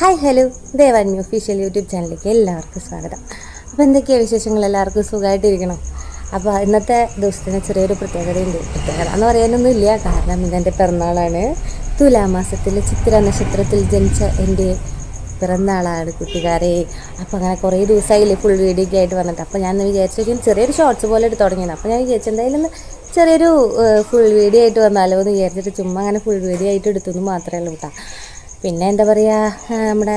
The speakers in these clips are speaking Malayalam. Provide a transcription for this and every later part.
ഹായ് ഹലോ ദേവാന്മി ഒഫീഷ്യൽ യൂട്യൂബ് ചാനലിലേക്ക് എല്ലാവർക്കും സ്വാഗതം. അപ്പോൾ എന്തൊക്കെയാണ് വിശേഷങ്ങൾ? എല്ലാവർക്കും സുഖമായിട്ടിരിക്കണം? അപ്പോൾ ഇന്നത്തെ ദിവസത്തിന് ചെറിയൊരു പ്രത്യേകതയുണ്ട്. പ്രത്യേകത എന്ന് പറയാനൊന്നും ഇല്ല. കാരണം ഇതെന്റെ പിറന്നാളാണ്. തുലാമാസത്തിൽ ചിത്ര നക്ഷത്രത്തിൽ ജനിച്ച എന്റെ പിറന്നാളാണ് കുട്ടിക്കാരെ. അപ്പോൾ അങ്ങനെ കുറേ ദിവസമായില്ലേ ഫുൾ വീഡിയോ ഒക്കെ ആയിട്ട് വന്നിട്ട്. അപ്പോൾ ഞാൻ വിചാരിച്ചു ചെറിയൊരു ഷോർട്സ് പോലെ എടുത്ത് തുടങ്ങിയത് അപ്പോൾ ഞാൻ വിചാരിച്ചു എന്തായാലും ചെറിയൊരു ഫുൾ വീഡിയോ ആയിട്ട് വന്നാലോ എന്ന് വിചാരിച്ചിട്ട് ചുമ്മാ അങ്ങനെ ഫുൾ വീഡിയോ ആയിട്ട് എടുത്തു എന്ന് മാത്രമേ ഉള്ളൂ കേട്ടോ പിന്നെ എന്താ പറയുക നമ്മുടെ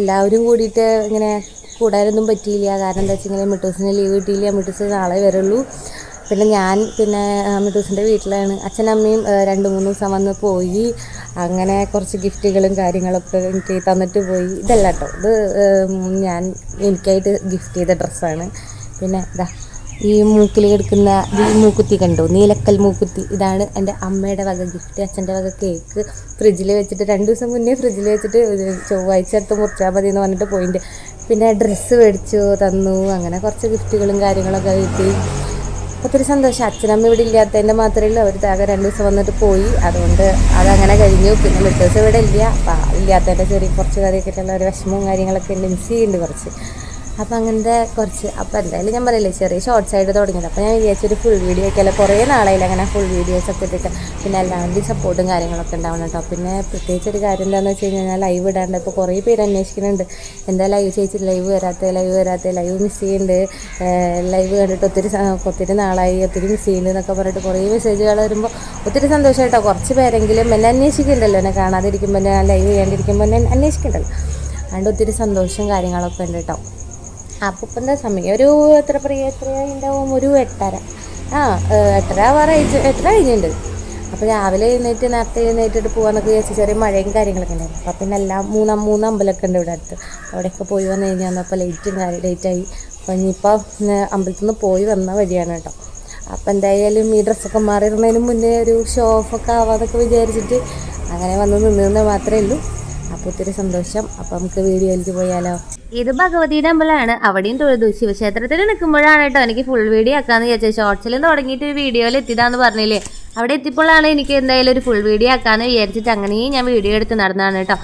എല്ലാവരും കൂടിയിട്ട് ഇങ്ങനെ കൂടാനൊന്നും പറ്റിയില്ല. കാരണം എന്താ വെച്ചാൽ ഇങ്ങനെ മിട്ടൂസിന് ലീവ് കിട്ടിയില്ല. മിട്ടൂസ് നാളെ വരുള്ളൂ. പിന്നെ ഞാൻ പിന്നെ മിട്ടൂസിന്റെ വീട്ടിലാണ്. അച്ഛനമ്മയും രണ്ട് മൂന്ന് ദിവസം വന്ന് പോയി. അങ്ങനെ കുറച്ച് ഗിഫ്റ്റുകളും കാര്യങ്ങളൊക്കെ എനിക്ക് തന്നിട്ട് പോയി. ഇതല്ല കേട്ടോ ഇത് ഞാൻ എനിക്കായിട്ട് ഗിഫ്റ്റ് ചെയ്ത ഡ്രസ്സാണ്. പിന്നെ ഇതാ ഈ മൂക്കിൽ കിടക്കുന്ന ഈ മൂക്കുത്തി കണ്ടോ? നീലക്കൽ മൂക്കുത്തി. ഇതാണ് എന്റെ അമ്മയുടെ വക ഗിഫ്റ്റ് അച്ഛന്റെ വക കേക്ക് ഫ്രിഡ്ജിൽ വെച്ചിട്ട് രണ്ട് ദിവസം മുന്നേ ഫ്രിഡ്ജിൽ വെച്ചിട്ട് ചൊവ്വാഴ്ച അടുത്ത് മുറിച്ചാൽ മതി എന്ന് പറഞ്ഞിട്ട് പോയിന്റ് പിന്നെ ഡ്രസ്സ് മേടിച്ചു തന്നു. അങ്ങനെ കുറച്ച് ഗിഫ്റ്റുകളും കാര്യങ്ങളൊക്കെ കിട്ടി. ഒത്തിരി സന്തോഷം. അച്ഛനമ്മ ഇവിടെ ഇല്ലാത്തതിന്റെ മാത്രമേ ഉള്ളൂ അവർ താകെ രണ്ട് ദിവസം വന്നിട്ട് പോയി. അതുകൊണ്ട് അതങ്ങനെ കഴിഞ്ഞു. പിന്നെ മിഡ് ഇവിടെ ഇല്ല. അപ്പം ഇല്ലാത്തതിന്റെ ചെറിയ കുറച്ച് കാര്യമൊക്കെ ഉള്ള ഒരു വിഷമവും കാര്യങ്ങളൊക്കെ ഉണ്ട്. മിസ് ചെയ്യുന്നുണ്ട് കുറച്ച്. അപ്പോൾ അങ്ങനത്തെ കുറച്ച് അപ്പോൾ എന്തായാലും ഞാൻ പറയില്ലേ ചെറിയ ഷോർട്സ് ആയിട്ട് തുടങ്ങിയത്. അപ്പോൾ ഞാൻ വിചാരിച്ചൊരു ഫുൾ വീഡിയോ ഒക്കെ അല്ല കുറേ നാളായില്ല അങ്ങനെ ഫുൾ വീഡിയോസ് ഒക്കെ ഇട്ടിട്ട്. പിന്നെ എല്ലാവരുടെയും സപ്പോർട്ടും കാര്യങ്ങളൊക്കെ ഉണ്ടാവണം കേട്ടോ. പിന്നെ പ്രത്യേകിച്ച് ഒരു കാര്യം എന്താണെന്ന് വെച്ച് കഴിഞ്ഞാൽ ലൈവ് ഇടാണ്ട് ഇപ്പോൾ കുറേ പേര് അന്വേഷിക്കുന്നുണ്ട്. എന്താ ലൈവ് ചേച്ചി ലൈവ് വരാത്ത ലൈവ് വരാത്ത ലൈവ് മിസ് ചെയ്യുന്നുണ്ട് ലൈവ് കണ്ടിട്ട് ഒത്തിരി ഒത്തിരി നാളായി ഒത്തിരി മിസ് ചെയ്യുന്നുണ്ട് എന്നൊക്കെ പറഞ്ഞിട്ട് കുറേ മെസ്സേജുകൾ വരുമ്പോൾ ഒത്തിരി സന്തോഷം കേട്ടോ കുറച്ച് പേരെങ്കിലും എന്നെ അന്വേഷിക്കുന്നുണ്ടല്ലോ എന്നെ കാണാതിരിക്കുമ്പോൾ ഞാൻ ലൈവ് ചെയ്യാണ്ടിരിക്കുമ്പോൾ എന്നെ അന്വേഷിക്കണ്ടല്ലോ. അതുകൊണ്ട് ഒത്തിരി സന്തോഷവും കാര്യങ്ങളൊക്കെ ഉണ്ട് കേട്ടോ. എന്താ സമയം. ഒരു എത്ര പറയുക എത്ര ഉണ്ടാവും ഒരു എട്ടര. ആ എട്ടര ആവാറ് എട്ടര കഴിഞ്ഞിട്ടുണ്ട് അപ്പോൾ രാവിലെ എഴുന്നേറ്റ് നേരത്തെ എഴുന്നേറ്റിട്ട് പോകാന്നൊക്കെ വിചാരിച്ച് ചെറിയ മഴയും കാര്യങ്ങളൊക്കെ ഉണ്ടായിരുന്നു അപ്പോൾ പിന്നെ എല്ലാം മൂന്നാം മൂന്ന് അമ്പലമൊക്കെ ഉണ്ട് ഇവിടെ അടുത്ത്. അവിടെയൊക്കെ പോയി വന്നു കഴിഞ്ഞാൽ വന്നപ്പോൾ ലേറ്റും കാര്യം ലേറ്റായി അപ്പോൾ ഇനിയിപ്പോൾ അമ്പലത്തിൽ നിന്ന് പോയി വന്ന വഴിയാണ് കേട്ടോ. അപ്പോൾ എന്തായാലും ഈ ഡ്രസ്സൊക്കെ മാറിയിരുന്നതിന് മുന്നേ ഒരു ഷോ ഓഫൊക്കെ ആവാതൊക്കെ വിചാരിച്ചിട്ട് അങ്ങനെ വന്ന് നിന്നതെന്ന് മാത്രമേ ഉള്ളൂ അപ്പോൾ ഒത്തിരി സന്തോഷം. അപ്പോൾ നമുക്ക് വീഡിയോയിലേക്ക് പോയാലോ? ഇത് ഭഗവതിയുടെ അമ്പലമാണ്. അവിടെയും തൊഴുതു. ശിവക്ഷേത്രത്തിൽ നിൽക്കുമ്പോഴാണ് കേട്ടോ എനിക്ക് ഫുൾ വീഡിയോ ആക്കാന്ന് വിചാരിച്ചത്. ഷോർട്സിൽ തുടങ്ങിയിട്ട് ഒരു വീഡിയോയിൽ എത്തിയതാന്ന് പറഞ്ഞില്ലേ? അവിടെ എത്തിയപ്പോഴാണ് എനിക്ക് എന്തായാലും ഒരു ഫുൾ വീഡിയോ ആക്കാന്ന് വിചാരിച്ചിട്ട് അങ്ങനെയും ഞാൻ വീഡിയോ എടുത്ത് നടന്നതാണ് കേട്ടോ.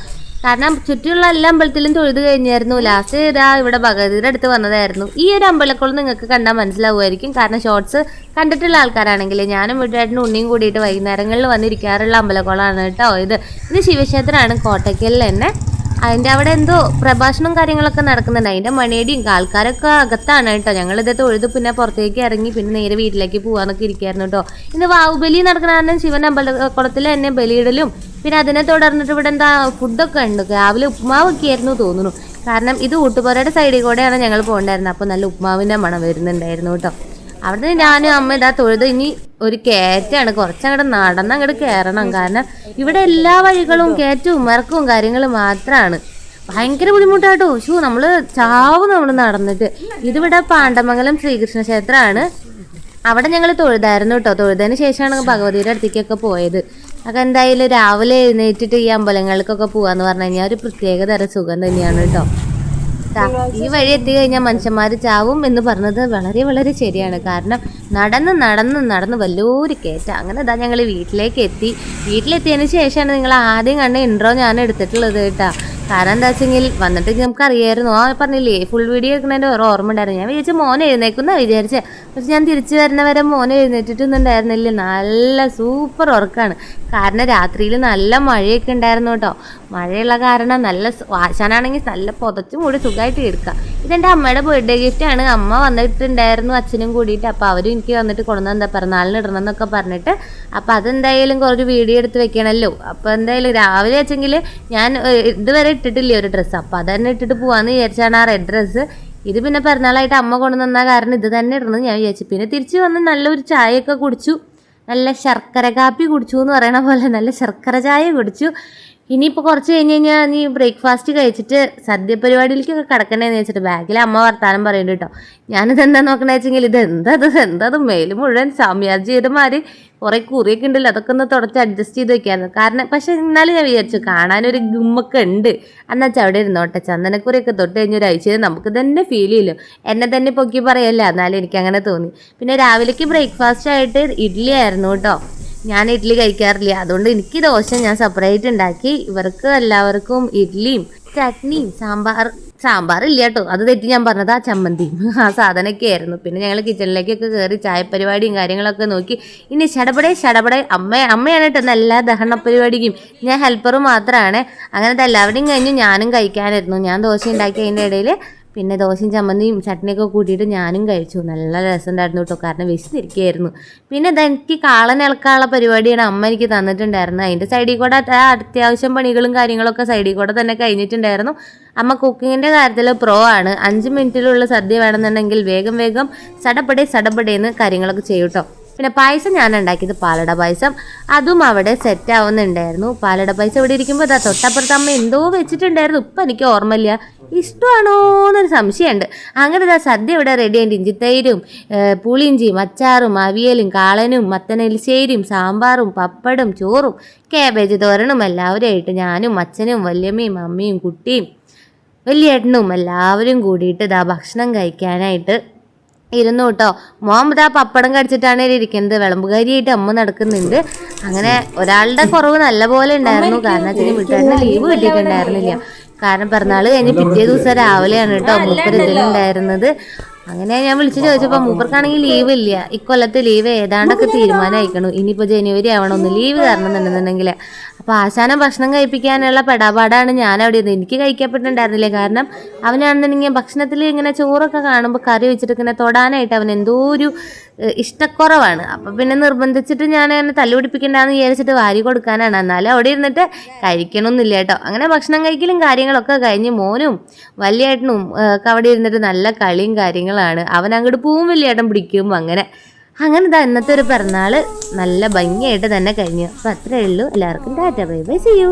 കാരണം ചുറ്റുമുള്ള എല്ലാ അമ്പലത്തിലും തൊഴുത് കഴിഞ്ഞായിരുന്നു. ലാസ്റ്റ് ഇതാ ഇവിടെ ഭഗവതിയുടെ അടുത്ത് വന്നതായിരുന്നു. ഈ ഒരു അമ്പലക്കുളം നിങ്ങൾക്ക് കണ്ടാൽ മനസ്സിലാവുമായിരിക്കും. കാരണം ഷോർട്സ് കണ്ടിട്ടുള്ള ആൾക്കാരാണെങ്കിൽ ഞാനും വീട്ടുകാരനും ഉണ്ണിയും കൂടിയിട്ട് വൈകുന്നേരങ്ങളിൽ വന്നിരിക്കാറുള്ള അമ്പലക്കുളമാണ് കേട്ടോ ഇത്. ഇത് ശിവക്ഷേത്രമാണ്. കോട്ടയ്ക്കലിൽ തന്നെ അതിന്റെ അവിടെ എന്തോ പ്രഭാഷണവും കാര്യങ്ങളൊക്കെ നടക്കുന്നുണ്ട്. അതിന്റെ മണിയടിയും ആൾക്കാരൊക്കെ അകത്താണ് കേട്ടോ. ഞങ്ങളിത് തൊഴുത് പിന്നെ പുറത്തേക്ക് ഇറങ്ങി പിന്നെ നേരെ വീട്ടിലേക്ക് പോകാനൊക്കെ ഇരിക്കായിരുന്നു കേട്ടോ. ഇന്ന് വാവുബലി നടക്കുന്ന കാരണം ശിവൻ അമ്പലക്കുളത്തിൽ തന്നെ ബലിയിടലും പിന്നെ അതിനെ തുടർന്നിട്ട് ഇവിടെ എന്താ ഫുഡൊക്കെ ഉണ്ട്. രാവിലെ ഉപ്മാവൊക്കെ ആയിരുന്നു തോന്നുന്നു. കാരണം ഇത് ഊട്ടുപുരയുടെ സൈഡിൽ കൂടെയാണ് ഞങ്ങൾ പോകേണ്ടായിരുന്നത്. അപ്പോൾ നല്ല ഉപ്മാവിന്റെ മണം വരുന്നുണ്ടായിരുന്നു കേട്ടോ. അവിടുന്ന് ഞാനും അമ്മ ഇതാ തൊഴുത് ഇനി ഒരു കയറ്റാണ്. കുറച്ചങ്ങോട്ട് നടന്ന് അങ്ങോട്ട് കയറണം കാരണം ഇവിടെ എല്ലാ വഴികളും കയറ്റവും ഇറക്കവും കാര്യങ്ങളും മാത്രമാണ് ഭയങ്കര ബുദ്ധിമുട്ടാട്ടോ. ഷൂ നമ്മൾ ചാവും നമ്മൾ നടന്നിട്ട്. ഇതിവിടെ പാണ്ഡമംഗലം ശ്രീകൃഷ്ണ ക്ഷേത്രമാണ് അവിടെ ഞങ്ങൾ തൊഴുതായിരുന്നു കേട്ടോ തൊഴുതതിന് ശേഷമാണ് ഭഗവതിയുടെ അടുത്തേക്കൊക്കെ പോയത്. അപ്പം എന്തായാലും രാവിലെ എഴുന്നേറ്റിട്ട് ഈ അമ്പലങ്ങൾക്കൊക്കെ പോവാന്ന് പറഞ്ഞു കഴിഞ്ഞാൽ ഒരു പ്രത്യേക തരം സുഖം തന്നെയാണ് കേട്ടോ ഈ വഴി എത്തി കഴിഞ്ഞാൽ മനുഷ്യന്മാർ ചാവും എന്ന് പറഞ്ഞത് വളരെ വളരെ ശരിയാണ്. കാരണം നടന്ന് നടന്ന് നടന്ന് വലിയൊരു കയറ്റം അങ്ങനെ ഇതാ ഞങ്ങൾ വീട്ടിലേക്ക് എത്തി. വീട്ടിലെത്തിയതിന് ശേഷമാണ് നിങ്ങൾ ആദ്യം കണ്ട ഇൻട്രോ ഞാൻ എടുത്തിട്ടുള്ളത് കേട്ടാ. കാരണം എന്താ വെച്ചെങ്കിൽ വന്നിട്ട് നമുക്ക് അറിയായിരുന്നു. ആ പറഞ്ഞില്ലേ ഫുൾ വീഡിയോ എടുക്കുന്നതിന്റെ ഓരോ ഓർമ്മ ഉണ്ടായിരുന്നു. ഞാൻ വിചാരിച്ചു മോനെ എഴുന്നേക്കുന്ന വിചാരിച്ചേ. പക്ഷെ ഞാൻ തിരിച്ചു വരുന്ന വരെ മോനെ എഴുന്നേറ്റിട്ടൊന്നും ഉണ്ടായിരുന്നില്ല നല്ല സൂപ്പർ ഉറക്കാണ്. കാരണം രാത്രിയിൽ നല്ല മഴയൊക്കെ ഉണ്ടായിരുന്നു കേട്ടോ. മഴയുള്ള കാരണം നല്ല വാശാനാണെങ്കിൽ നല്ല പുതച്ചും കൂടി സുഖമായിട്ട് എടുക്കാം ഇതെന്റെ അമ്മയുടെ ബർത്ത്ഡേ ഗിഫ്റ്റ് ആണ്. അമ്മ വന്നിട്ടുണ്ടായിരുന്നു അച്ഛനും കൂടിയിട്ട്. അപ്പോൾ അവരും എനിക്ക് വന്നിട്ട് കൊണ്ടുവന്ന എന്താ പിറന്നാളിന് ഇടണം എന്നൊക്കെ പറഞ്ഞിട്ട്. അപ്പോൾ അതെന്തായാലും കുറച്ച് വീഡിയോ എടുത്ത് വെക്കണല്ലോ. അപ്പോൾ എന്തായാലും രാവിലെ വെച്ചെങ്കിൽ ഞാൻ ഇതുവരെ ഇട്ടിട്ടില്ല ഒരു ഡ്രസ്സ് അപ്പോൾ അത് തന്നെ ഇട്ടിട്ട് പോവാന്ന് വിചാരിച്ചാണ് ആ റെഡ് ഡ്രസ്സ് ഇത് പിന്നെ പിറന്നാളായിട്ട് അമ്മ കൊണ്ടുവന്ന കാരണം ഇത് തന്നെ ഇടണം ഞാൻ വിചാരിച്ചു. പിന്നെ തിരിച്ചു വന്ന് നല്ലൊരു ചായയൊക്കെ കുടിച്ചു. നല്ല ശർക്കര കാപ്പി കുടിച്ചു എന്ന് പറയണ പോലെ നല്ല ശർക്കര ചായ കുടിച്ചു. ഇനിയിപ്പോൾ കുറച്ച് കഴിഞ്ഞ് കഴിഞ്ഞാൽ നീ ബ്രേക്ക്ഫാസ്റ്റ് കഴിച്ചിട്ട് സദ്യ പരിപാടിയിലേക്കൊക്കെ കിടക്കണേന്ന് വെച്ചിട്ട് ബാഗിൽ അമ്മ വർത്താനം പറയുന്നുണ്ട് കേട്ടോ. ഞാനിത് എന്താ നോക്കണേ വെച്ചെങ്കിൽ ഇത് എന്താ ഇത്? എന്താ ഇത്? മേൽ മുഴുവൻ സാമ്യാജ് ചെയ്തമാര് കുറേ കുറിയൊക്കെ ഉണ്ടല്ലോ. അതൊക്കെ ഒന്ന് തുടച്ച് അഡ്ജസ്റ്റ് ചെയ്ത് വെക്കായിരുന്നു. കാരണം പക്ഷെ എന്നാലും ഞാൻ വിചാരിച്ചു കാണാനൊരു ഗുമ്മൊക്കെ ഉണ്ട്. അന്നാച്ച അവിടെ ഇരുന്നോട്ടെ ചന്ദനക്കുറിയൊക്കെ തൊട്ട് കഴിഞ്ഞ ഒരാഴ്ച നമുക്ക് തന്നെ ഫീൽ ചെയ്യല്ലോ. എന്നെ തന്നെ പൊക്കി പറയല്ല? എന്നാലും എനിക്ക് അങ്ങനെ തോന്നി. പിന്നെ രാവിലേക്ക് ബ്രേക്ക്ഫാസ്റ്റ് ആയിട്ട് ഇഡ്ഡലി ആയിരുന്നു കേട്ടോ. ഞാൻ ഇഡ്ഡലി കഴിക്കാറില്ല. അതുകൊണ്ട് എനിക്ക് ദോശ ഞാൻ സെപ്പറേറ്റ് ഉണ്ടാക്കി. ഇവർക്ക് എല്ലാവർക്കും ഇഡ്ഡലിയും ചട്നിയും സാമ്പാർ സാമ്പാർ ഇല്ല കേട്ടോ. അത് തെറ്റി ഞാൻ പറഞ്ഞത് ആ ചമ്മന്തി. ആ സാധനമൊക്കെ ആയിരുന്നു. പിന്നെ ഞങ്ങൾ കിച്ചണിലേക്കൊക്കെ കയറി ചായപരിപാടിയും കാര്യങ്ങളൊക്കെ നോക്കി. ഇനി ചടപടെ ചടപടെ അമ്മ അമ്മയാണ് കേട്ടോ എല്ലാ ദഹന പരിപാടിക്കും ഞാൻ ഹെൽപ്പർ മാത്രമാണ് അങ്ങനത്തെ എല്ലാവരുടെയും കഴിഞ്ഞ് ഞാനും കഴിക്കാനായിരുന്നു. ഞാൻ ദോശ ഉണ്ടാക്കി അതിന്റെ ഇടയിൽ പിന്നെ ദോശയും ചമ്മന്തിയും ചട്നിയൊക്കെ കൂട്ടിയിട്ട് ഞാനും കഴിച്ചു. നല്ല രസമുണ്ടായിരുന്നു കേട്ടോ. കാരണം വിശന്നിരിക്കുകയായിരുന്നു. പിന്നെ എനിക്ക് കാളൻ ഇളക്കാനുള്ള പരിപാടിയാണ് അമ്മ എനിക്ക് തന്നിട്ടുണ്ടായിരുന്നു അതിന്റെ സൈഡിൽ കൂടെ അത്യാവശ്യം പണികളും കാര്യങ്ങളൊക്കെ സൈഡിൽ കൂടെ തന്നെ കഴിഞ്ഞിട്ടുണ്ടായിരുന്നു. അമ്മ കുക്കിങ്ങിന്റെ കാര്യത്തിൽ പ്രോ ആണ്. അഞ്ച് മിനിറ്റിലുള്ള സദ്യ വേണമെന്നുണ്ടെങ്കിൽ വേഗം വേഗം സടപടേ സടപടേന്ന് കാര്യങ്ങളൊക്കെ ചെയ്യും കേട്ടോ. പിന്നെ പായസം ഞാൻ ഉണ്ടാക്കിയത് പാലട പായസം. അതും അവിടെ സെറ്റ് ആവുന്നുണ്ടായിരുന്നു. പാലട പായസം ഇവിടെ ഇരിക്കുമ്പോൾ അതാ തൊട്ടപ്പുറത്ത് അമ്മ എന്തോ വെച്ചിട്ടുണ്ടായിരുന്നു. ഇപ്പം എനിക്ക് ഓർമ്മയില്ല. ഇഷ്ടമാണോ എന്നൊരു സംശയമുണ്ട്. അങ്ങനെ ഇതാ സദ്യ ഇവിടെ റെഡി ആയിട്ട് ഇഞ്ചിത്തൈരും പുളിയിഞ്ചിയും അച്ചാറും അവിയലും കാളനും മത്തനെലിശ്ശേരിയും സാമ്പാറും പപ്പടും ചോറും കാബേജ് തോരനും എല്ലാവരുമായിട്ട് ഞാനും അച്ഛനും വല്യമ്മയും അമ്മയും കുട്ടിയും വലിയേട്ടനും എല്ലാവരും കൂടിയിട്ട് ഇതാ ഭക്ഷണം കഴിക്കാനായിട്ട് ഇരുന്നു കേട്ടോ. മോൻ ഇതാ പപ്പടം കടിച്ചിട്ടാണ് ഇരിക്കുന്നത്. വിളമ്പുകാരിയായിട്ട് അമ്മ നടക്കുന്നുണ്ട്. അങ്ങനെ ഒരാളുടെ കുറവ് നല്ല പോലെ ഉണ്ടായിരുന്നു കാരണം അച്ഛന് വീട്ടുകാരന് ലീവ് കിട്ടിയിട്ടുണ്ടായിരുന്നില്ല. കാരണം പിറന്നാൾ കഴിഞ്ഞ് പിറ്റേ ദിവസം രാവിലെയാണ് കേട്ടോ മൂപ്പർ ഇതിലുണ്ടായിരുന്നത് അങ്ങനെ ഞാൻ വിളിച്ചു ചോദിച്ചപ്പോൾ മൂപ്പർക്കാണെങ്കിൽ ലീവ് ഇല്ല. ഇക്കൊല്ലത്തെ ലീവ് ഏതാണ്ടൊക്കെ തീരുമാനമായിക്കണു ഇനിയിപ്പോൾ ജനുവരി ആവണം ഒന്ന് ലീവ് തരണമെന്നുണ്ടെന്നുണ്ടെങ്കിൽ അപ്പോൾ ആശാനം ഭക്ഷണം കഴിപ്പിക്കാനുള്ള പെടാപാടാണ് ഞാൻ അവിടെ ഇരുന്നത് എനിക്ക് കഴിക്കപ്പെട്ടിട്ടുണ്ടായിരുന്നില്ല. കാരണം അവനാണെന്നുണ്ടെങ്കിൽ ഭക്ഷണത്തിൽ ഇങ്ങനെ ചോറൊക്കെ കാണുമ്പോൾ കറി വെച്ചിട്ട് ഇങ്ങനെ തൊടാനായിട്ട് അവൻ എന്തോ ഒരു ഇഷ്ടക്കുറവാണ്. അപ്പം പിന്നെ നിർബന്ധിച്ചിട്ട് ഞാൻ അങ്ങനെ തല്ലുപിടിപ്പിക്കണ്ടെന്ന് വിചാരിച്ചിട്ട് വാരി കൊടുക്കാനാണ്. എന്നാലും അവിടെ ഇരുന്നിട്ട് കഴിക്കണമെന്നില്ല കേട്ടോ. അങ്ങനെ ഭക്ഷണം കഴിക്കലും കാര്യങ്ങളൊക്കെ കഴിഞ്ഞ് മോനും വലിയേട്ടനും ഏട്ടനും ഒക്കെ അവിടെ ഇരുന്നിട്ട് നല്ല കളിയും കാര്യങ്ങളാണ് അവൻ അങ്ങോട്ട് പോവും വലിയേട്ടൻ പിടിക്കും. അങ്ങനെ. അങ്ങനെ ഇതാ ഇന്നത്തെ ഒരു പിറന്നാൾ നല്ല ഭംഗിയായിട്ട് തന്നെ കഴിഞ്ഞു. അപ്പൊ അത്രയേ ഉള്ളൂ. എല്ലാവർക്കും ടാറ്റ ബൈ ബൈ. ചെയ്യൂ